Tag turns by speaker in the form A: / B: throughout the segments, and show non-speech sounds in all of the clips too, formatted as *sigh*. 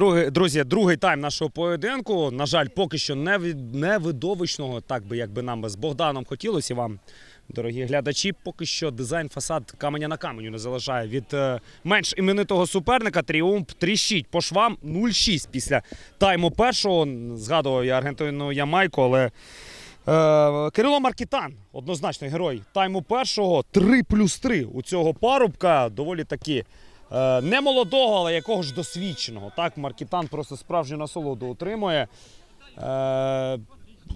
A: Другий, друзі, другий тайм нашого поєдинку. На жаль, поки що не, не видовищного, так би як би нам з Богданом хотілося вам, дорогі глядачі. Поки що дизайн фасад каменя на каменю не залишає від е, менш іменитого суперника. Тріумф тріщить по швам 0-6 після тайму першого. Згадував я Аргентину Ямайку, але. Е, Кирило Маркітан, однозначно герой тайму першого, 3 плюс 3 у цього парубка. Доволі таки е, не молодого, але якого ж досвідченого. Так, Маркітан просто справжню насолоду отримує. Е,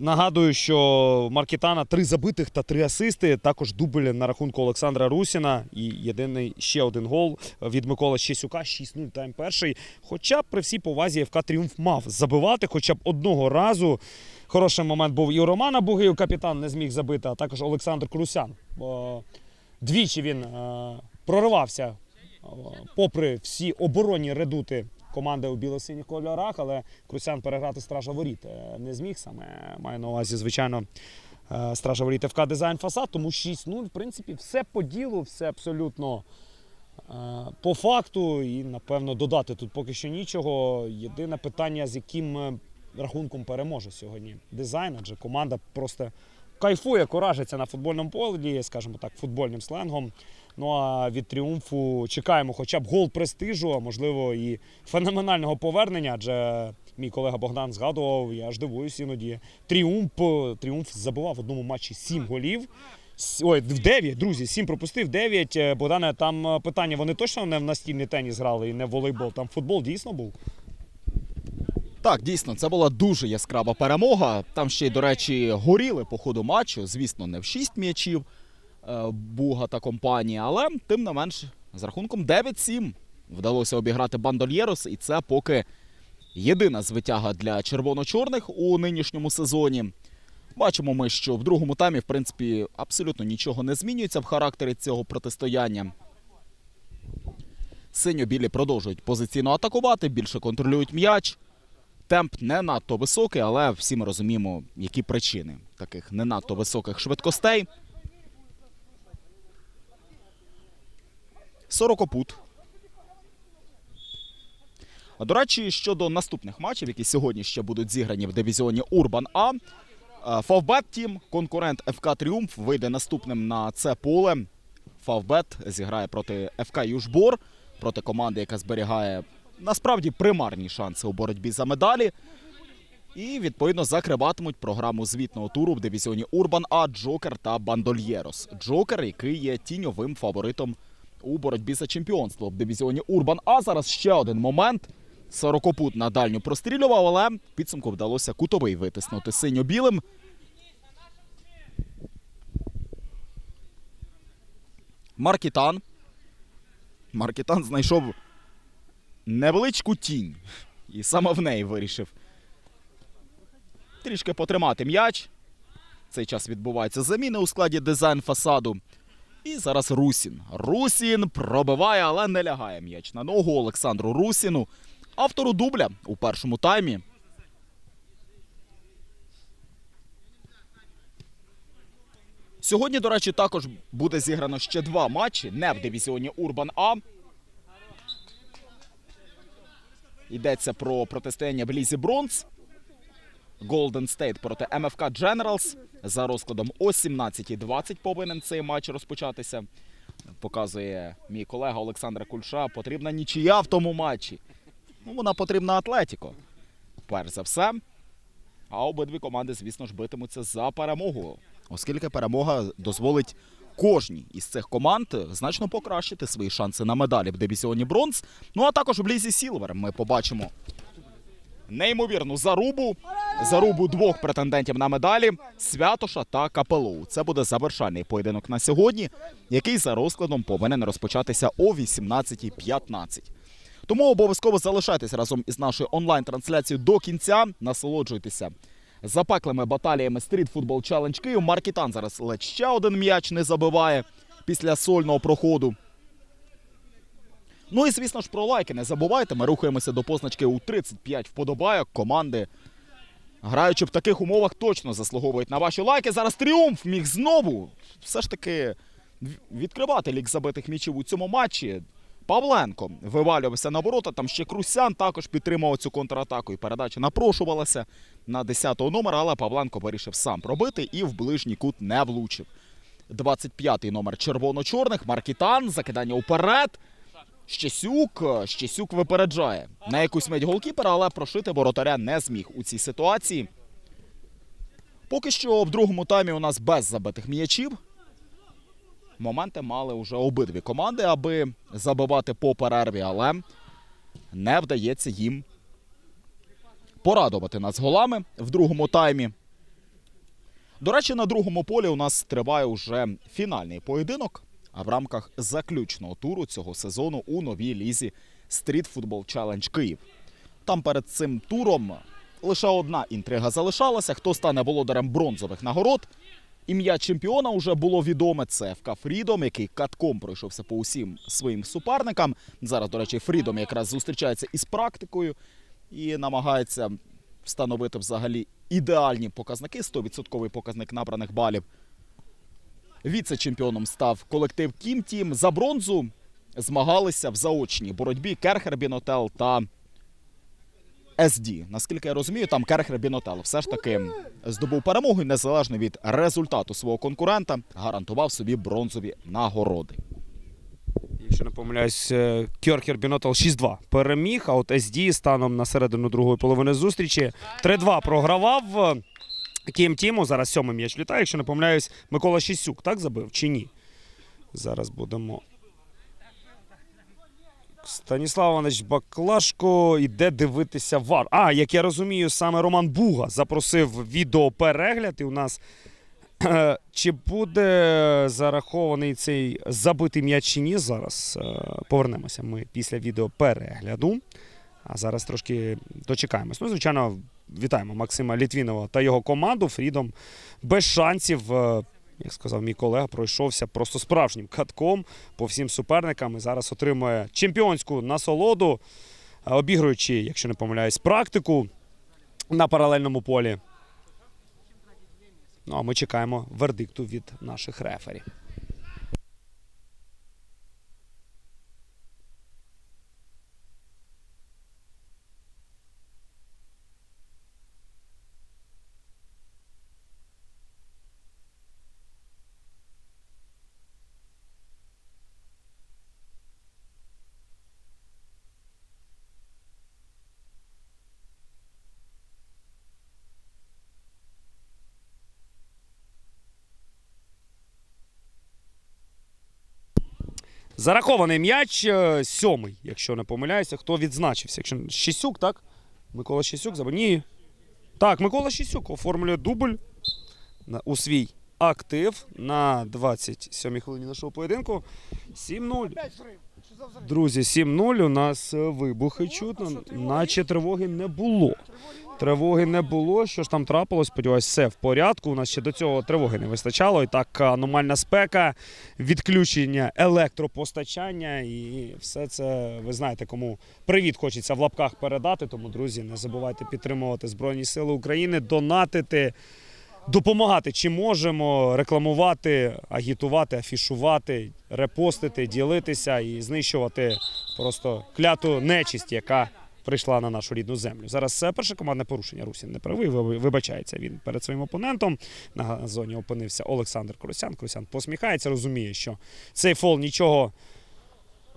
A: нагадую, що Маркітана три забитих та три асисти. Також дубль на рахунку Олександра Русіна. І єдиний ще один гол від Миколи Щесюка. 6-0 тайм перший. Хоча б при всій повазі ФК Тріумф мав забивати хоча б одного разу. Хороший момент був і у Романа Бугиїв, капітан не зміг забити, а також Олександр Крусян. Двічі він е, проривався е, попри всі оборонні редути команди у біло-синіх кольорах, але Крусян переграти стража воріт е, не зміг саме. Маю на увазі, звичайно, е, стража воріт ФК Дизайн Фасад, тому 6-0, в принципі, все по ділу, все абсолютно. е, По факту, і напевно додати тут поки що нічого. Єдине питання, з яким рахунком переможе сьогодні дизайн, адже команда просто кайфує, коражиться на футбольному полі, скажімо так, футбольним сленгом. Ну а від тріумфу чекаємо хоча б гол престижу, а можливо і феноменального повернення. Адже мій колега Богдан згадував, я аж дивуюсь іноді. Тріумф, тріумф забивав в одному матчі сім голів. Ой, в 9, друзі, 7 пропустив, 9. Богдане, там е, питання, вони точно не в настільний теніс грали і не в волейбол, там футбол дійсно був.
B: Так, дійсно, це була дуже яскрава перемога. Там ще й, до речі, горіли по ходу матчу. Звісно, не в 6 м'ячів е, Буга та компанія, але тим не менш, з рахунком 9-7 вдалося обіграти Бандольєрос, і це поки єдина звитяга для червоно-чорних у нинішньому сезоні. Бачимо ми, що в другому таймі, в принципі, абсолютно нічого не змінюється в характері цього протистояння. Синьо-білі продовжують позиційно атакувати, більше контролюють м'яч. Темп не надто високий, але всі ми розуміємо, які причини таких не надто високих швидкостей. Сорокопут. До речі, щодо наступних матчів, які сьогодні ще будуть зіграні в дивізіоні Урбан А. Фавбет Тім, конкурент ФК Тріумф, вийде наступним на це поле. Фавбет зіграє проти ФК Южбор, проти команди, яка зберігає насправді примарні шанси у боротьбі за медалі. І відповідно закриватимуть програму звітного туру в дивізіоні Урбан А Джокер та Бандольєрос. Джокер, який є тіньовим фаворитом у боротьбі за чемпіонство в дивізіоні Урбан А. Зараз ще один момент. Сорокопут на дальню прострілював, але підсумку вдалося кутовий витиснути синьо-білим. Маркітан. Маркітан знайшов невеличку тінь. І саме в неї вирішив трішки потримати м'яч. Цей час відбуваються заміни у складі дизайн фасаду. І зараз Русін. Русін пробиває, але не лягає м'яч на ногу Олександру Русіну. Автору дубля у першому таймі. Сьогодні, до речі, також буде зіграно ще два матчі не в дивізіоні Урбан А. Йдеться про протистояння в Лізі Бронз. Golden State проти МФК Generals. За розкладом о 17.20 повинен цей матч розпочатися. Показує мій колега Олександр Кульша. Потрібна нічия в тому матчі. Ну, вона потрібна Атлетіко. Перш за все. А обидві команди, звісно ж, битимуться за перемогу, оскільки перемога дозволить кожній із цих команд значно покращити свої шанси на медалі в дивізіоні бронз. Ну а також в лізі Сілвер ми побачимо неймовірну зарубу. Зарубу двох претендентів на медалі Святоша та Капелоу. Це буде завершальний поєдинок на сьогодні, який за розкладом повинен розпочатися о 18.15. Тому обов'язково залишайтесь разом із нашою онлайн-трансляцією до кінця. Насолоджуйтеся запеклими баталіями Street Football Challenge Київ. Маркітан зараз ледь ще один м'яч не забиває після сольного проходу. Ну і звісно ж про лайки не забувайте. Ми рухаємося до позначки у 35 вподобайок. Команди, граючи в таких умовах, точно заслуговують на ваші лайки. Зараз тріумф міг знову все ж таки відкривати лік забитих м'ячів у цьому матчі. Павленко вивалювався на ворота. Там ще Крусян також підтримував цю контратаку. І передача напрошувалася на 10-го номера, але Павленко вирішив сам пробити і в ближній кут не влучив. 25-й номер червоно-чорних. Маркітан. Закидання уперед. Щесюк. Щесюк випереджає на якусь мить голкіпера, але прошити воротаря не зміг у цій ситуації. Поки що в другому таймі у нас без забитих м'ячів. Моменти мали вже обидві команди, аби забивати по перерві, але не вдається їм порадувати нас голами в другому таймі. До речі, на другому полі у нас триває вже фінальний поєдинок а в рамках заключного туру цього сезону у новій лізі Street Football Challenge Київ. Там перед цим туром лише одна інтрига залишалася: хто стане володарем бронзових нагород. Ім'я чемпіона вже було відоме. Це ФК Фрідом, який катком пройшовся по усім своїм суперникам. Зараз, до речі, Фрідом якраз зустрічається із практикою і намагається встановити взагалі ідеальні показники, 100% показник набраних балів. Віце-чемпіоном став колектив Кім Тім. За бронзу змагалися в заочній боротьбі Керхер Бінотел та СД. Наскільки я розумію, там Керхер Бінотел все ж таки здобув перемогу і незалежно від результату свого конкурента гарантував собі бронзові нагороди.
A: Якщо не помиляюсь, е, Кьоркер Бінотел 6-2 переміг, а от SD станом на середину другої половини зустрічі 3-2 програвав. Кім Тіму зараз сьомий м'яч літає. Якщо не помиляюсь, Микола Щісюк так забив чи ні? Зараз будемо. Станіслав Іванович Баклашко йде дивитися вар. А, як я розумію, саме Роман Буга запросив відеоперегляд. І у нас *clears throat* чи буде зарахований цей забитий м'яч чи ні? Зараз е, повернемося ми після відеоперегляду. А зараз трошки дочекаємось. Ну, звичайно, вітаємо Максима Літвінова та його команду. Фрідом без шансів. е, Як сказав мій колега, пройшовся просто справжнім катком по всім суперникам і зараз отримує чемпіонську насолоду, е, обігруючи, якщо не помиляюсь, практику на паралельному полі. Ну а ми чекаємо вердикту від наших рефері. Зарахований м'яч е, сьомий, якщо не помиляюся. Хто відзначився? Якщо Щісюк, так? Микола Щісюк забив. Ні. Так, Микола Щісюк оформлює дубль у свій актив на 27-й хвилині нашого поєдинку. 7-0. Друзі, 7-0. У нас вибухи чутно. Наче тривоги не було. Тривоги не було. Що ж там трапилось? Сподіваюсь, все в порядку. У нас ще до цього тривоги не вистачало. І так аномальна спека, відключення електропостачання і все це ви знаєте, кому привіт хочеться в лапках передати. Тому, друзі, не забувайте підтримувати Збройні Сили України, донатити. Допомагати чи можемо рекламувати, агітувати, афішувати, репостити, ділитися і знищувати просто кляту нечисть, яка прийшла на нашу рідну землю. Зараз перше командне порушення. Русін не правий. Вибачається він перед своїм опонентом. На газоні опинився Олександр Крусян. Крусян посміхається, розуміє, що цей фол нічого.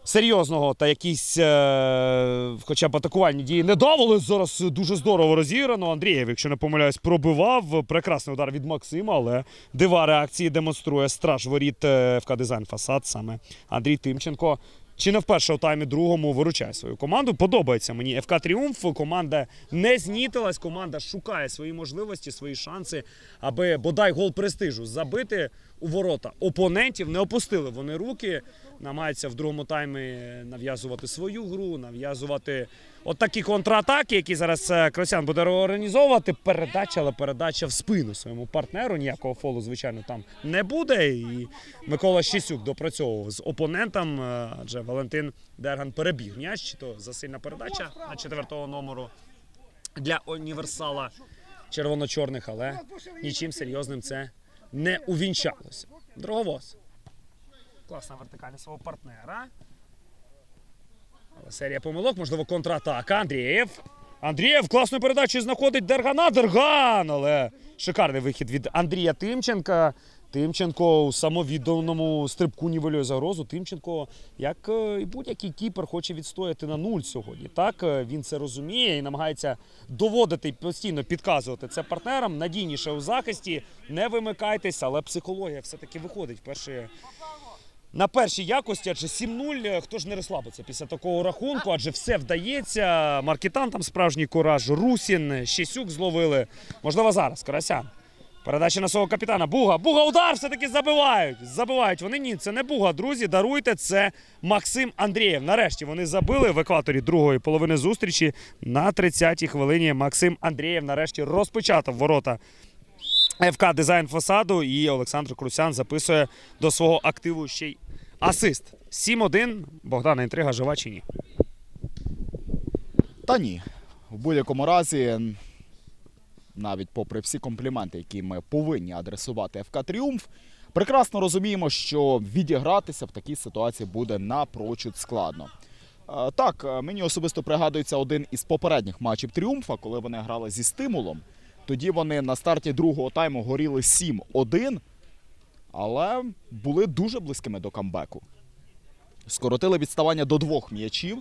A: Серйозного та якісь, е, хоча б атакувальні дії не дав, але зараз дуже здорово розіграно. Андрієв, якщо не помиляюсь, пробивав. Прекрасний удар від Максима, але дива реакції демонструє страж воріт е, ФК Дизайн Фасад. Саме Андрій Тимченко. Чи не вперше у таймі другому виручає свою команду? Подобається мені ФК Тріумф. Команда не знітилась, команда шукає свої можливості, свої шанси, аби бодай гол престижу забити у ворота опонентів. Не опустили вони руки, намагаються в другому таймі нав'язувати свою гру, нав'язувати от такі контратаки, які зараз е, Кросян буде організовувати. Передача, але передача в спину своєму партнеру. Ніякого фолу, звичайно, там не буде. І Микола Щісюк допрацьовував з опонентом, е, адже Валентин Дерган перебіг м'яч, чи то засильна передача на четвертого номеру для універсала червоно-чорних, але нічим серйозним це не увінчалося. Дороговоз. Класна вертикальність свого партнера. Але серія помилок, можливо, контратака. Андрієв. Андрієв класною передачу знаходить Дергана. Дерган! Але шикарний вихід від Андрія Тимченка. Тимченко у самовідданому стрибку нівелює загрозу. Тимченко, як е, і будь-який кіпер, хоче відстояти на нуль сьогодні. Так е, він це розуміє і намагається доводити постійно підказувати це партнерам. Надійніше у захисті. Не вимикайтесь, але психологія все-таки виходить перші на першій якості, адже 7-0, хто ж не розслабиться після такого рахунку, адже все вдається. Маркітан там справжній кураж, Русін, Щесюк зловили. Можливо, зараз Карасян. Передача на свого капітана. Буга. Буга удар все-таки забивають. Забивають вони. Ні, це не Буга. Друзі, даруйте. Це Максим Андрієв. Нарешті вони забили в екваторі другої половини зустрічі. На 30-й хвилині Максим Андрієв нарешті розпочатав ворота ФК дизайн фасаду. І Олександр Крусян записує до свого активу ще й асист. 7-1. Богдана інтрига жива чи ні?
B: Та ні. В будь-якому разі, навіть попри всі компліменти, які ми повинні адресувати ФК Тріумф, прекрасно розуміємо, що відігратися в такій ситуації буде напрочуд складно. Е, Так, е, мені особисто пригадується один із попередніх матчів Тріумфа, коли вони грали зі стимулом. Тоді вони на старті другого тайму горіли 7-1, але були дуже близькими до камбеку. Скоротили відставання до двох м'ячів.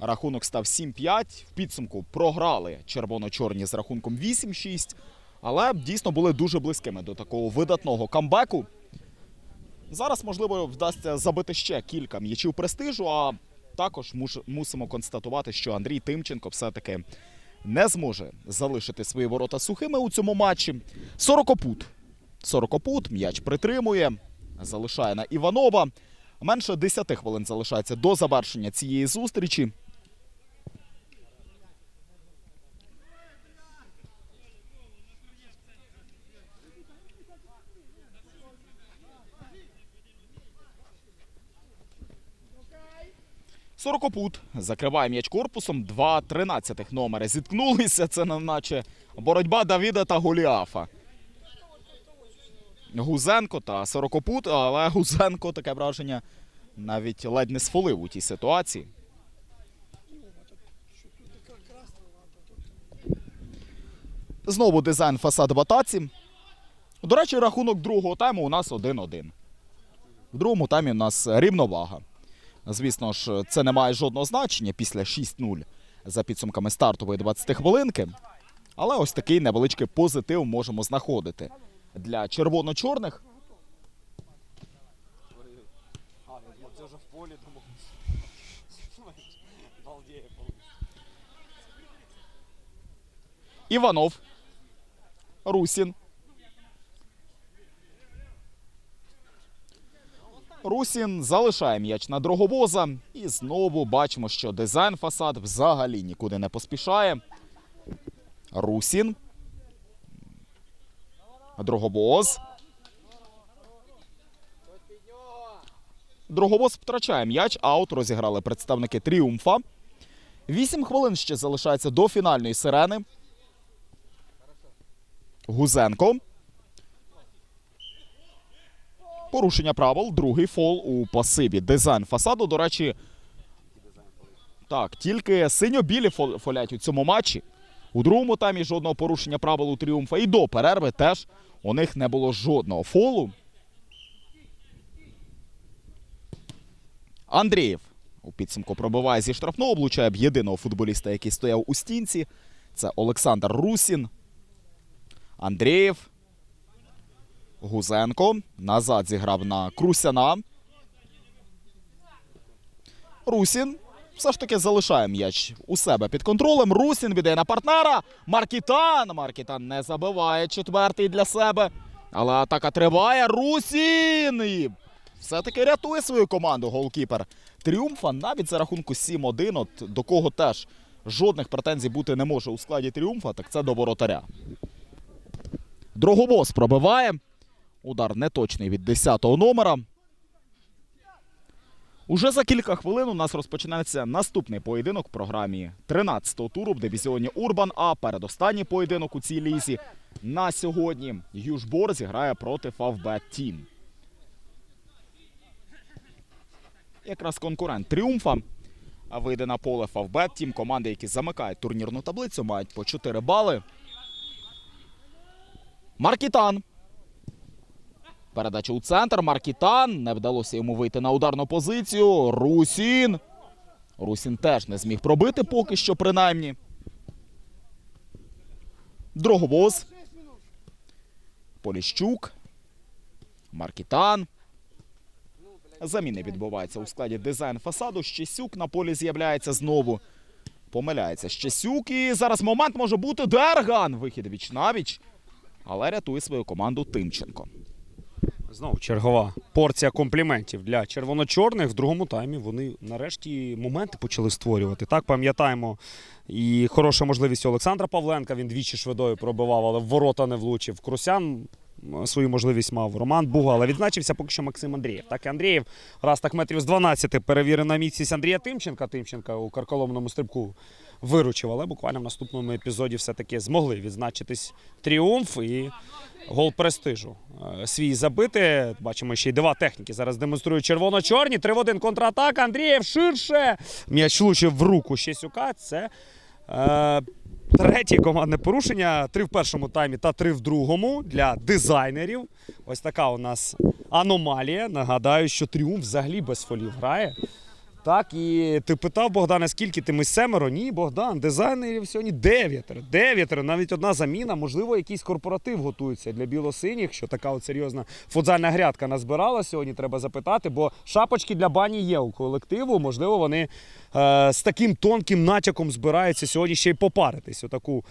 B: Рахунок став 7-5. В підсумку програли червоно-чорні з рахунком 8-6. Але дійсно були дуже близькими до такого видатного камбеку. Зараз, можливо, вдасться забити ще кілька м'ячів престижу, а також мусимо констатувати, що Андрій Тимченко все-таки не зможе залишити свої ворота сухими у цьому матчі. 40 40 м'яч притримує, залишає на Іванова. Менше 10 хвилин залишається до завершення цієї зустрічі. Сорокопут закриває м'яч корпусом. Два тринадцятих номери зіткнулися. Це наче боротьба Давіда та Голіафа. Гузенко та Сорокопут, але Гузенко таке враження навіть ледь не сфолив у тій ситуації. Знову дизайн фасад в атаці. До речі, рахунок другого тайму у нас 1-1. В другому таймі у нас рівновага. Звісно ж, це не має жодного значення після 6-0 за підсумками стартової 20 хвилинки. Але ось такий невеличкий позитив можемо знаходити. Для червоно-чорних. Іванов, Русін. Русін залишає м'яч на Дрогобоза. І знову бачимо, що дизайн фасад взагалі нікуди не поспішає. Русін. Дрогобоз. Дрогобоз втрачає м'яч. Аут розіграли представники Тріумфа. Вісім хвилин ще залишається до фінальної сирени. Гузенко. Порушення правил. Другий фол у пасиві. Дизайн фасаду. До речі, так, тільки синьо-білі фолять у цьому матчі. У другому таймі жодного порушення правил у тріумфа. І до перерви теж у них не було жодного фолу. Андрієв у підсумку пробиває зі штрафного, облучає б єдиного футболіста, який стояв у стінці. Це Олександр Русін. Андрієв. Гузенко. Назад зіграв на Крусяна. Русін. Все ж таки залишає м'яч у себе під контролем. Русін віддає на партнера. Маркітан. Маркітан не забиває четвертий для себе. Але атака триває. Русін! І все-таки рятує свою команду голкіпер. Тріумфа навіть за рахунку 7-1, от до кого теж жодних претензій бути не може у складі тріумфа, так це до воротаря. Дрогобоз пробиває. Удар неточний від 10-го номера. Уже за кілька хвилин у нас розпочинається наступний поєдинок в програмі 13-го туру в дивізіоні Урбан. А передостанній поєдинок у цій лізі на сьогодні Южбор зіграє проти Фавбет Тім. Якраз конкурент Тріумфа. вийде на поле Фавбет. Тім команди, які замикають турнірну таблицю, мають по 4 бали. Маркітан. Передача у центр. Маркітан. Не вдалося йому вийти на ударну позицію. Русін. Русін теж не зміг пробити поки що, принаймні. Дроговоз. Поліщук. Маркітан. Заміни відбуваються у складі дизайн фасаду. Щесюк на полі з'являється знову. Помиляється Щесюк. І зараз момент може бути Дерган. Вихід віч навіч. Але рятує свою команду Тимченко.
A: Знову чергова порція компліментів для червоно-чорних. В другому таймі вони нарешті моменти почали створювати. Так, пам'ятаємо. І хороша можливість Олександра Павленка. Він двічі швидою пробивав, але в ворота не влучив. Крусян свою можливість мав. Роман Буга, але відзначився поки що Максим Андрієв. Так і Андрієв раз так метрів з 12 перевірена міцність Андрія Тимченка. Тимченка у карколомному стрибку виручив, але буквально в наступному епізоді все-таки змогли відзначитись тріумф і гол престижу. Е, Свій забити. Бачимо ще й дива техніки. Зараз демонструють червоно-чорні. 3 в 1 контратака. Андрієв ширше. М'яч влучив в руку Щесюка. Це е, третє командне порушення. Три в першому таймі та три в другому для дизайнерів. Ось така у нас аномалія. Нагадаю, що тріумф взагалі без фолів грає. Так, і ти питав Богдана, скільки ти ми семеро? Ні, Богдан, дизайнерів сьогодні дев'ятеро. Дев'ятеро, навіть одна заміна. Можливо, якийсь корпоратив готується для білосиніх, що така от серйозна футзальна грядка назбирала сьогодні. Треба запитати, бо шапочки для бані є у колективу. Можливо, вони е, з таким тонким натяком збираються сьогодні ще й попаритись. Отаку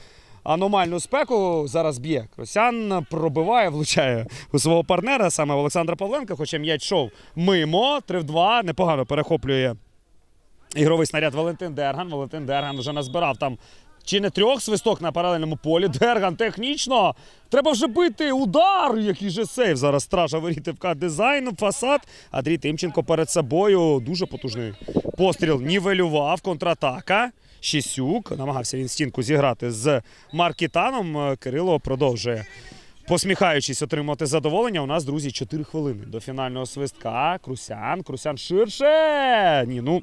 A: аномальну спеку зараз б'є. Кросян пробиває, влучає у свого партнера, саме Олександра Павленка, хоча м'яч йшов мимо. 3 в 2, непогано перехоплює ігровий снаряд Валентин Дерган. Валентин Дерган вже назбирав там чи не трьох свисток на паралельному полі. Дерган технічно. Треба вже бити удар. Який же сейв. Зараз стража воріти в дизайн, фасад. Андрій Тимченко перед собою. Дуже потужний постріл. Нівелював. Контратака. Щесюк. Намагався він стінку зіграти з Маркітаном. Кирило продовжує. Посміхаючись, отримати задоволення. У нас, друзі, 4 хвилини до фінального свистка. Крусян, Крусян ширше. Ні, ну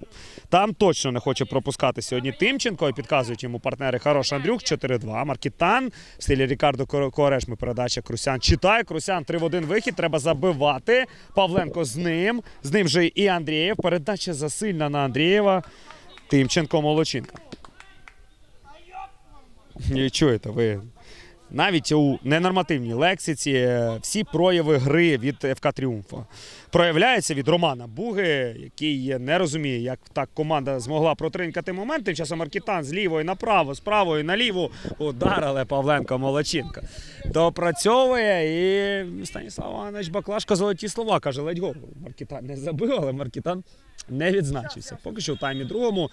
A: там точно не хоче пропускати сьогодні Тимченко. І підказують йому партнери Хорош Андрюк 4-2. Маркітан в стилі Рікардо Кор- Корешми передача Крусян. Читає Крусян 3 в 1 вихід. Треба забивати. Павленко з ним. З ним же і Андрієв. Передача засильна на Андрієва. Тимченко Молочинка. Чуєте, ви навіть у ненормативній лексиці е, всі прояви гри від ФК Тріумфа проявляються від Романа Буги, який не розуміє, як так команда змогла протринькати момент. Тим часом Аркітан з лівої направо, з правої наліву удар, але Павленко Молочинка допрацьовує. І Станіслав Іванович Баклашко золоті слова каже, ледь гол. Маркітан не забив, але Маркітан не відзначився. Поки що в таймі другому.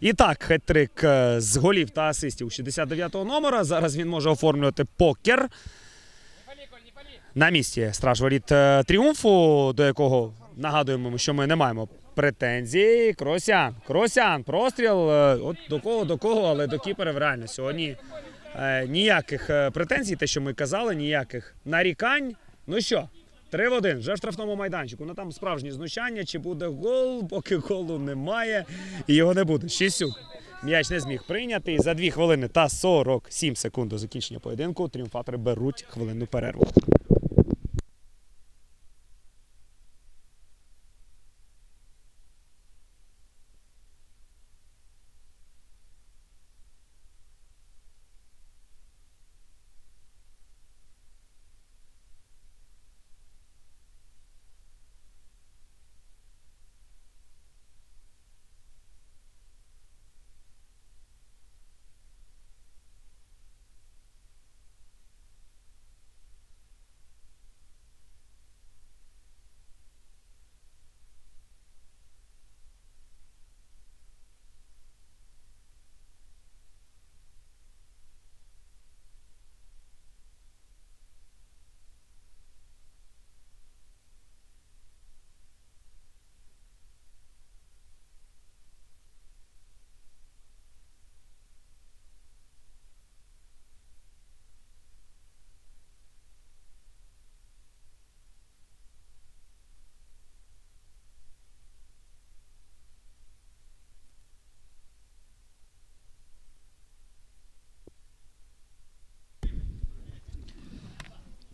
A: І так, хет-трик е, з голів та асистів 69-го номера. Зараз він може оформлювати покер. На місці страж воріт е, тріумфу, до якого нагадуємо, що ми не маємо претензій. Кросян, Кросян, простріл. е, От до кого, до кого, але до кіперів реально сьогодні е, ніяких претензій, те, що ми казали, ніяких нарікань. Ну що, 3 в 1, вже в штрафному майданчику. Ну там справжні знущання, чи буде гол, поки голу немає, і його не буде. Щісюк. М'яч не зміг прийняти. За 2 хвилини та 47 секунд до закінчення поєдинку тріумфатори беруть хвилинну перерву.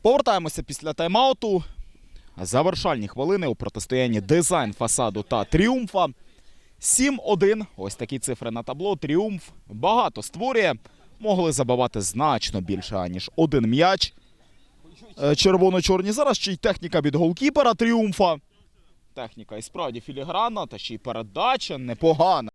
B: Повертаємося після тайм-ауту. Завершальні хвилини у протистоянні дизайн фасаду та тріумфа. 7-1. Ось такі цифри на табло. Тріумф багато створює. Могли забивати значно більше, аніж один м'яч. Е, Червоно-чорні. Зараз ще й техніка від голкіпера тріумфа. Техніка і справді філігранна, та ще й передача непогана.